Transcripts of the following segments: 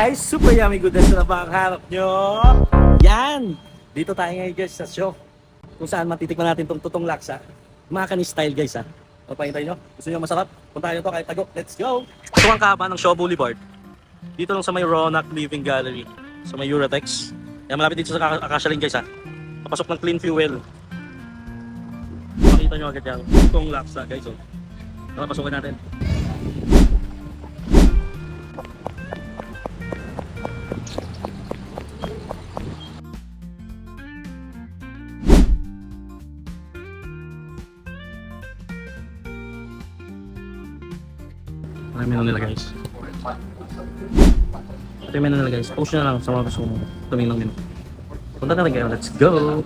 guys, super yummy goodness na pangarap nyo. Yan! Dito tayo ngayon guys sa show. Kung saan matitikman natin tong tutong laksa. Makani style guys ha. O pahintay nyo? Gusto nyo masarap? Punta nyo to kahit tago. Let's go! Ito ang kaba ng Shaw Boulevard. Dito lang sa may Ronak Living Gallery. Sa may Eurotex. Yan malapit dito sa Ak- Acacia Lane guys ha. Papasok ng clean fuel. Makita nyo agad yan. Tutong laksa guys oh. Tara, pasukin natin. Ano yung menu nila guys? Ito yung menu nila guys. Post na lang sa mga gusto mong tumingin ng menu. Punta na rin kayo. Let's go!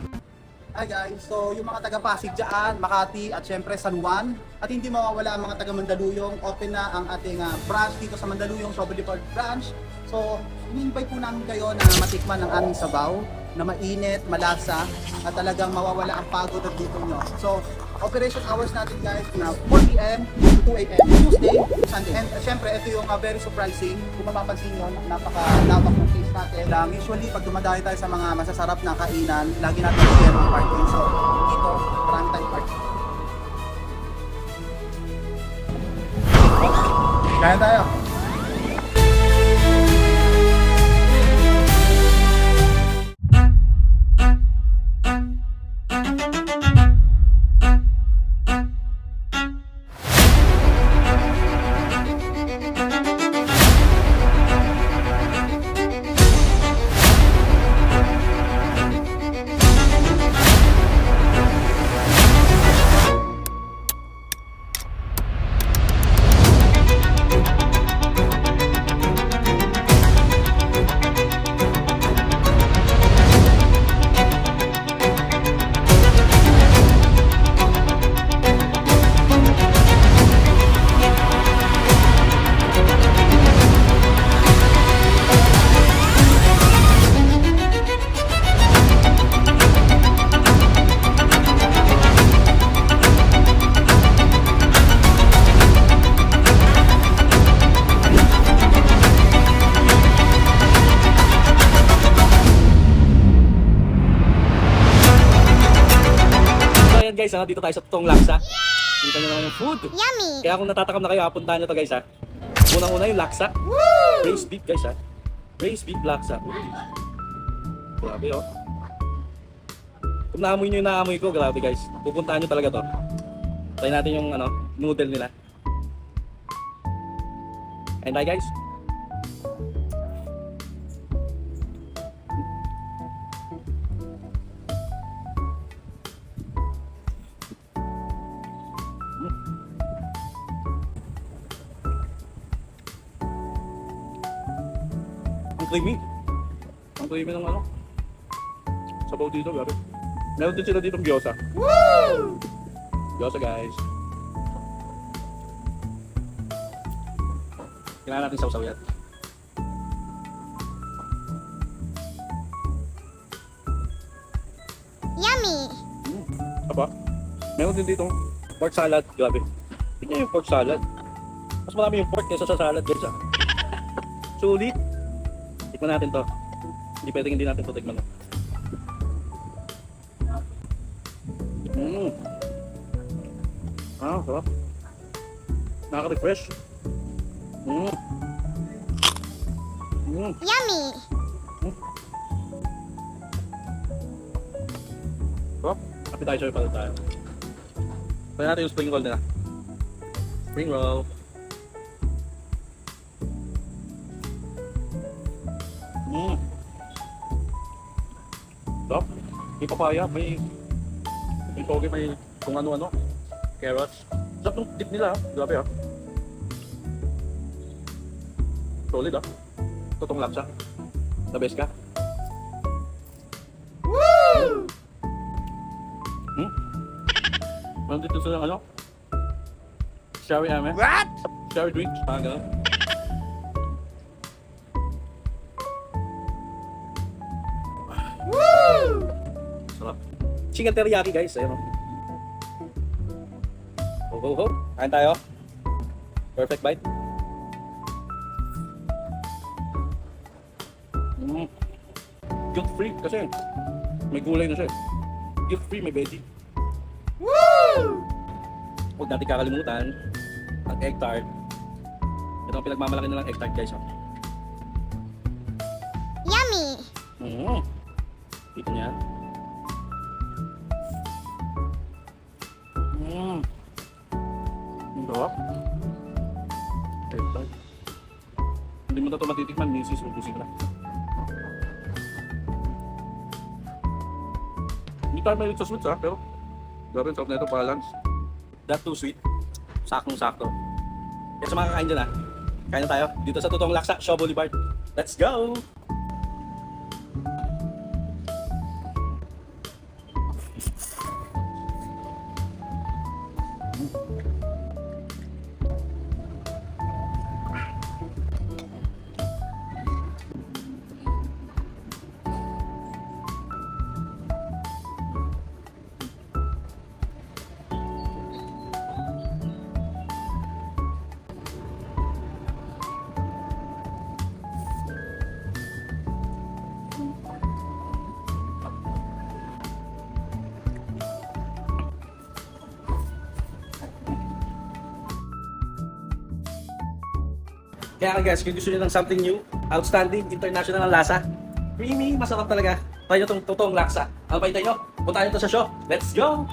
Hi guys, so yung mga taga Pasig dyan, Makati at syempre San Juan at hindi mawawala ang mga taga Mandaluyong, open na ang ating ah, branch dito sa Mandaluyong Shovel Depot branch. So, in-invite po namin kayo na matikman ng aming sabaw na mainit, malasa at talagang mawawala ang pagod at dito nyo. So, operation hours natin guys na 4 p.m. to 2 a.m. Tuesday, Sunday. And uh, syempre, ito yung uh, very surprising. Kung mapapansin nyo, napaka-lawak ng case natin. Lang, usually, pag dumadayo tayo sa mga masasarap na kainan, lagi natin share ng parking. So, guys, ha, dito tayo sa tutong laksa. Dito nyo naman yung food. Yummy! Kaya kung natatakam na kayo, puntahan nyo to guys ha. Unang-una yung laksa. Braised beef guys ha. Braised beef laksa. Grabe oh. Kung naamoy nyo yung naamoy ko, grabe guys. Pupuntahan nyo talaga to. Try natin yung ano, noodle nila. And bye guys. Creamy. Ang creamy ng ano. Sabaw dito, grabe. Meron din sila dito gyoza. Woo! Gyoza guys. Kailangan natin sausaw yan. Yummy! Aba, meron din dito pork salad. Grabe. Tingnan yung pork salad. Mas marami yung pork kaysa sa salad guys ah. Sulit. Tikman natin to. Hindi pwedeng hindi natin to tikman. Mmm. Ah, sarap. Nakaka-refresh. Mmm. Mmm. Yummy! Sarap. Appetizer pala tayo. Try natin yung spring roll nila. Spring roll. Mmm. Sarap. May papaya, may may toge, may kung ano-ano. Carrots. Sarap ng dip nila. ah. Grabe ah. Solid ah. Totong laksa. The best ka. Hmm? Meron dito sa ano? Sherry ame? What? Sherry drinks, parang gano'n. Chicken teriyaki guys, ayun o. Ho ho ho. Kain tayo. Perfect bite. guilt free kasi may gulay na siya. Guilt free, may veggie. Huwag natin kakalimutan ang egg tart. Ito ang pinagmamalaki nilang egg tart guys. Oh. Yummy! Mm. Dito niya. Sarap. Tart. Hindi mo na ito matitikman, misis, ubusin na. Hindi tayo mahilig sa sweets ha, pero grabe ang sarap na ito, balance. That too sweet. Saktong-sakto. Kaya sa mga kakain dyan ah. Kain na tayo. Dito sa Totoong Laksa, Shaw Boulevard. Let's go! Kaya guys, kung gusto nyo ng something new, outstanding, international ang lasa, creamy, masarap talaga, tayo itong totoong laksa. Ano pa nyo? Punta nyo to sa show. Let's go!